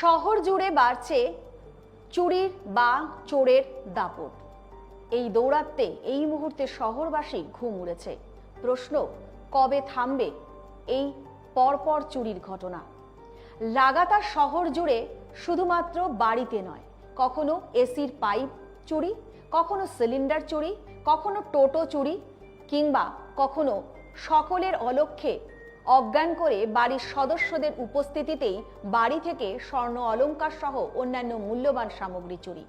শহর জুড়ে বাড়ছে চুরির বা চোরের দাপট। এই দৌরাত্মে এই মুহূর্তে শহরবাসী ঘুম উড়েছে। প্রশ্ন, কবে থামবে এই পরপর চুরির ঘটনা? লাগাতার শহর জুড়ে শুধুমাত্র বাড়িতে নয়, কখনো এসির পাইপ চুরি, কখনো সিলিন্ডার চুরি, কখনো টোটো চুরি, কিংবা কখনো সকলের অলক্ষ্যে অজ্ঞান করে বাড়ির সদস্যদের উপস্থিতিতেই বাড়ি থেকে স্বর্ণ অলংকার সহ অন্যান্য মূল্যবান সামগ্রী চুরি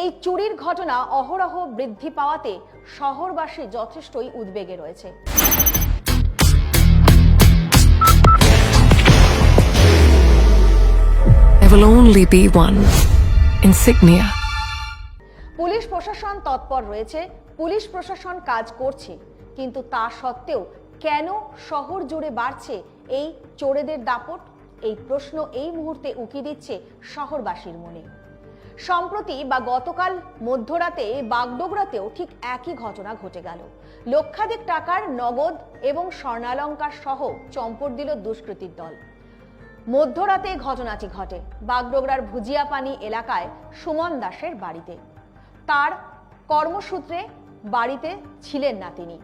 এই চুরির ঘটনা অহরহ বৃদ্ধি পাওয়াতে শহরবাসী যথেষ্টই উদ্বেগে রয়েছে will only be one insignia. Police প্রশাসন তৎপর রয়েছে পুলিশ প্রশাসন কাজ করছে কিন্তু তা সত্ত্বেও কেন শহর জুড়ে বাড়ছে এই চোরেদের দাপট? এই প্রশ্ন এই মুহূর্তে উকি দিচ্ছে শহরবাসীর মনে। সম্প্রতি বা গতকাল মধ্যরাতে বাগডোগরাতেও ঠিক একই ঘটনা ঘটে গেল। লক্ষাধিক টাকার নগদ এবং স্বর্ণালঙ্কার সহ চম্পট দিল দুষ্কৃতীর দল। মধ্যরাতে ঘটনাটি ঘটে বাগডোগরার ভুজিয়াপানি এলাকায় সুমন দাসের বাড়িতে। তার কর্মসূত্রে বাড়িতে ছিলেন না তিনি।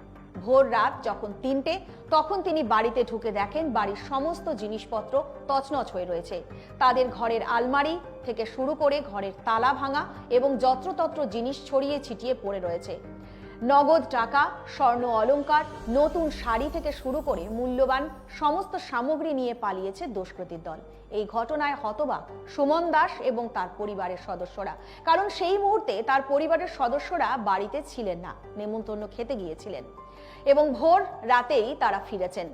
ভোর রাত যখন তিনটে, তখন তিনি বাড়িতে ঢুকে দেখেন বাড়ির সমস্ত জিনিসপত্র তছনছ হয়ে রয়েছে। তাদের ঘরের আলমারি থেকে শুরু করে ঘরের তালা ভাঙা এবং যত্রতত্র জিনিস ছড়িয়ে ছিটিয়ে পড়ে রয়েছে। নগদ টাকা, স্বর্ণ অলংকার, নতুন শাড়ি থেকে শুরু করে মূল্যবান সমস্ত সামগ্রী নিয়ে পালিয়েছে দুষ্কৃতীর দল। এই ঘটনায় হতবাক সুমন দাস এবং তার পরিবারের সদস্যরা। কারণ সেই মুহূর্তে তার পরিবারের সদস্যরা বাড়িতে ছিলেন না, নেমন্তন্ন খেতে গিয়েছিলেন। এবং ভোর রাতেই তারা ফিরেছেন।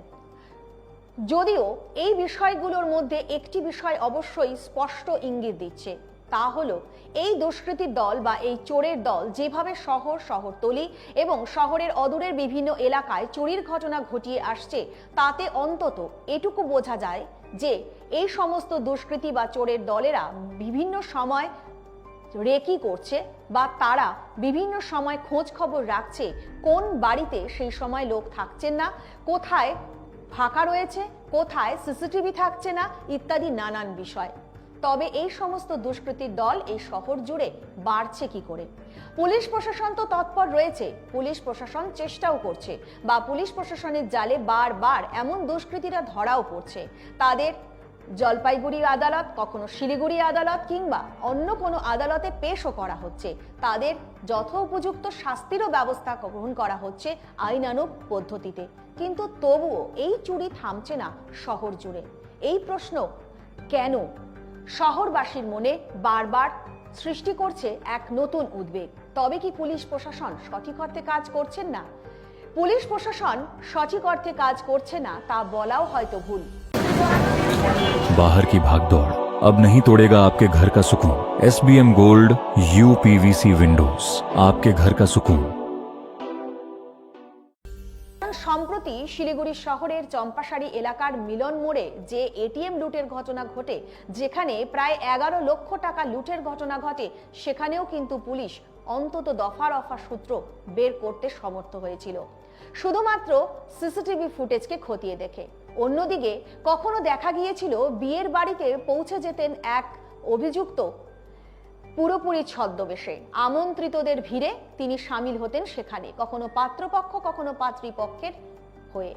যদিও এই বিষয়গুলোর মধ্যে একটি বিষয় অবশ্যই স্পষ্ট ইঙ্গিত দিচ্ছে, তা হলো এই দুষ্কৃতীর দল বা এই চোরের দল যেভাবে শহর, শহরতলি এবং শহরের অদূরের বিভিন্ন এলাকায় চুরির ঘটনা ঘটিয়ে আসছে, তাতে অন্তত এটুকু বোঝা যায় যে এই সমস্ত দুষ্কৃতী বা চোরের দলেরা বিভিন্ন সময় রেকি করছে বা তারা বিভিন্ন সময় খোঁজ খবর রাখছে কোন বাড়িতে সেই সময় লোক থাকছেন না, কোথায় ফাঁকা রয়েছে, কোথায় সিসিটিভি থাকছে না, ইত্যাদি নানান বিষয়। তবে এই সমস্ত দুষ্কৃতীর দল এই শহর জুড়ে বাড়ছে কি করে? পুলিশ প্রশাসন তো তৎপর রয়েছে, পুলিশ প্রশাসন চেষ্টাও করছে বা পুলিশ প্রশাসনের জালে বারবার এমন দুষ্কৃতীরা ধরাও পড়ছে। তাদের জলপাইগুড়ি আদালত, কখনো শিলিগুড়ি আদালত কিংবা অন্য কোনো আদালতে পেশও করা হচ্ছে। তাদের যথোপযুক্ত শাস্তিরও ব্যবস্থা গ্রহণ করা হচ্ছে আইনানুগ পদ্ধতিতে। কিন্তু তবুও এই চুরি থামছে না শহর জুড়ে। এই প্রশ্ন কেন শহরবাসীর মনে বারবার সৃষ্টি করছে এক নতুন উদ্বেগ? তবে কি পুলিশ প্রশাসন সঠিক অর্থে কাজ করছেন না? পুলিশ প্রশাসন সঠিক অর্থে কাজ করছে না তা বলাও হয়তো ভুল। बाहर की भागदौड़ अब नहीं तोड़ेगा आपके घर का सुकून S B M gold U PVC windows आपके घर का सुकून সম্প্রতি শিলিগুড়ি শহরের চম্পাশাড়ি এলাকার মিলন মোড়ে যে এটিএম লুটের ঘটনা ঘটে যেখানে প্রায় এগারো লক্ষ টাকা লুটের ঘটনা ঘটে সেখানেও কিন্তু পুলিশ অন্তত দফা রফা সূত্র বের করতে সমর্থ হয়েছিল। শুধুমাত্র সিসিটিভি ফুটেজকে খতিয়ে দেখে। অন্যদিকে, কখনো দেখা গিয়েছিল বিয়ের বাড়িতে পৌঁছে যেতেন এক অভিযুক্ত পুরোপুরি ছদ্মবেশে। আমন্ত্রিতদের ভিড়ে তিনি সামিল হতেন সেখানে, কখনো পাত্রপক্ষ, কখনো পাত্রীপক্ষের হয়ে।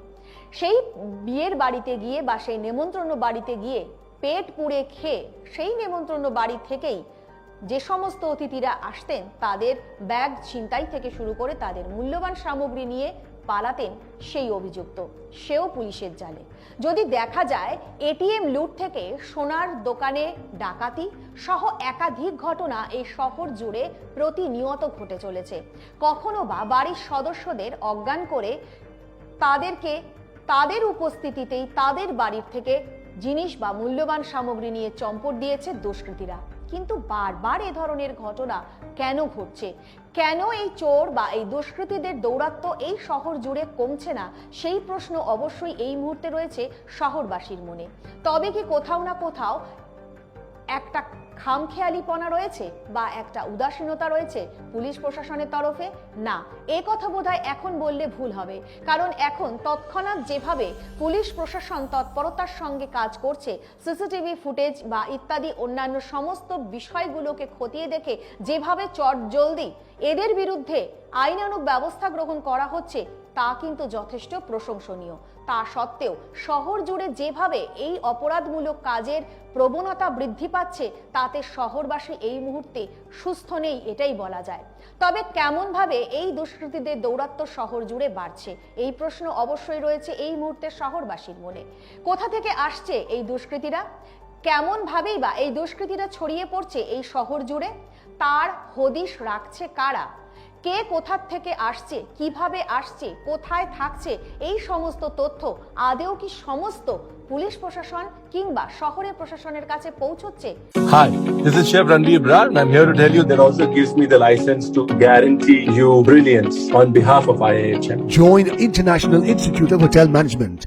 সেই বিয়ের বাড়িতে গিয়ে বা সেই নেমন্ত্রণ বাড়িতে গিয়ে পেট পুড়ে খেয়ে, সেই নেমন্ত্রণ বাড়ি থেকেই যে সমস্ত অতিথিরা আসতেন, তাদের ব্যাগ ছিনতাই থেকে শুরু করে তাদের মূল্যবান সামগ্রী নিয়ে পালাতেন সেই অভিযুক্ত। সেও পুলিশের জালে। যদি দেখা যায়, এটিএম লুট থেকে সোনার দোকানে ডাকাতি সহ একাধিক ঘটনা এই শহর জুড়ে প্রতিনিয়ত ঘটে চলেছে। কখনো বা বাড়ির সদস্যদের অজ্ঞান করে তাদেরকে তাদের উপস্থিতিতেই তাদের বাড়ির থেকে জিনিস বা মূল্যবান সামগ্রী নিয়ে চম্পট দিয়েছে দুষ্কৃতীরা। কিন্তু বারবার এ ধরনের ঘটনা কেন ঘটছে? কেন এই চোর বা এই দুষ্কৃতীদের দৌরাত্ম এই শহর জুড়ে কমছে না? সেই প্রশ্ন অবশ্যই এই মুহূর্তে রয়েছে শহরবাসীর মনে। তবে কি কোথাও না কোথাও একটা খামখেয়ালিপনা রয়েছে বা একটা উদাসীনতা রয়েছে পুলিশ প্রশাসনের তরফে? না, এ কথা বোধহয় এখন বললে ভুল হবে। কারণ এখন তৎক্ষণাৎ যেভাবে পুলিশ প্রশাসন তৎপরতার সঙ্গে কাজ করছে, সিসিটিভি ফুটেজ বা ইত্যাদি অন্যান্য সমস্ত বিষয়গুলোকে খতিয়ে দেখে যেভাবে চট জলদি এদের বিরুদ্ধে আইনানুগ ব্যবস্থা গ্রহণ করা হচ্ছে, তা কিন্তু যথেষ্ট প্রশংসনীয়। তা সত্ত্বেও শহর জুড়ে যেভাবে এই অপরাধমূলক কাজের প্রবণতা বৃদ্ধি পাচ্ছে, তাতে শহরবাসী এই মুহূর্তে সুস্থ নেই, এটাই বলা যায়। তবে কেমনভাবে এই দুষ্কৃতীদের দৌরাত্ম্য শহর জুড়ে বাড়ছে, এই প্রশ্ন অবশ্যই রয়েছে এই মুহূর্তে শহরবাসীর মনে। কোথা থেকে আসছে এই দুষ্কৃতীরা? কেমন ভাবেই বা এই দুষ্কৃতীরা ছড়িয়ে পড়ছে এই শহর জুড়ে? তার হদিশ রাখছে কারা? কে কোথার থেকে আসছে কীভাবে আসছে কোথায় থাকছে এই সমস্ত তথ্য আদেও কি সমস্ত পুলিশ প্রশাসন কিংবা শহরে প্রশাসনের কাছে পৌঁছচ্ছে? Hi this is chef Ranadeep Rao I am here to tell you that also gives me the licence to guarantee you brilliance on behalf of IHM join international institute of hotel management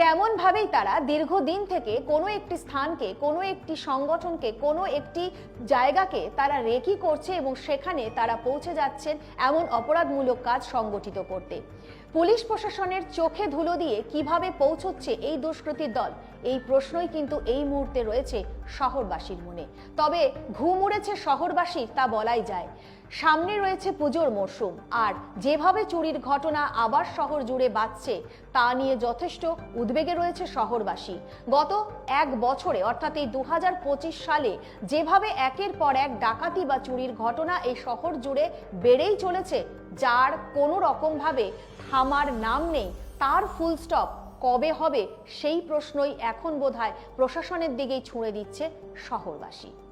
কেমন ভাবেই তারা দীর্ঘদিন থেকে কোনো একটি স্থানকে, কোনো একটি সংগঠনকে, কোনো একটি জায়গাকে তারা রেকি করছে এবং সেখানে তারা পৌঁছে যাচ্ছেন এমন অপরাধমূলক কাজ সংগঠিত করতে। পুলিশ প্রশাসনের চোখে ধুলো দিয়ে কীভাবে পৌঁছচ্ছে এই দুষ্কৃতীর দল? এই প্রশ্নই কিন্তু এই মুহূর্তে রয়েছে শহরবাসীর মনে। তবে ঘুম উড়েছে শহরবাসীর, তা বলাই যায়। সামনে রয়েছে পুজোর মরশুম। আর যেভাবে চুরির ঘটনা আবার শহর জুড়ে বাজছে তা নিয়ে যথেষ্ট উদ্বেগে রয়েছে শহরবাসী। গত এক বছরে, অর্থাৎ এই দু হাজার পঁচিশ সালে, যেভাবে একের পর এক ডাকাতি বা চুরির ঘটনা এই শহর জুড়ে বেড়েই চলেছে, যার কোনো রকমভাবে থামার নাম নেই, তার ফুল স্টপ কবে হবে সেই প্রশ্নই এখন বোধহয় প্রশাসনের দিকেই ছুঁড়ে দিচ্ছে শহরবাসী।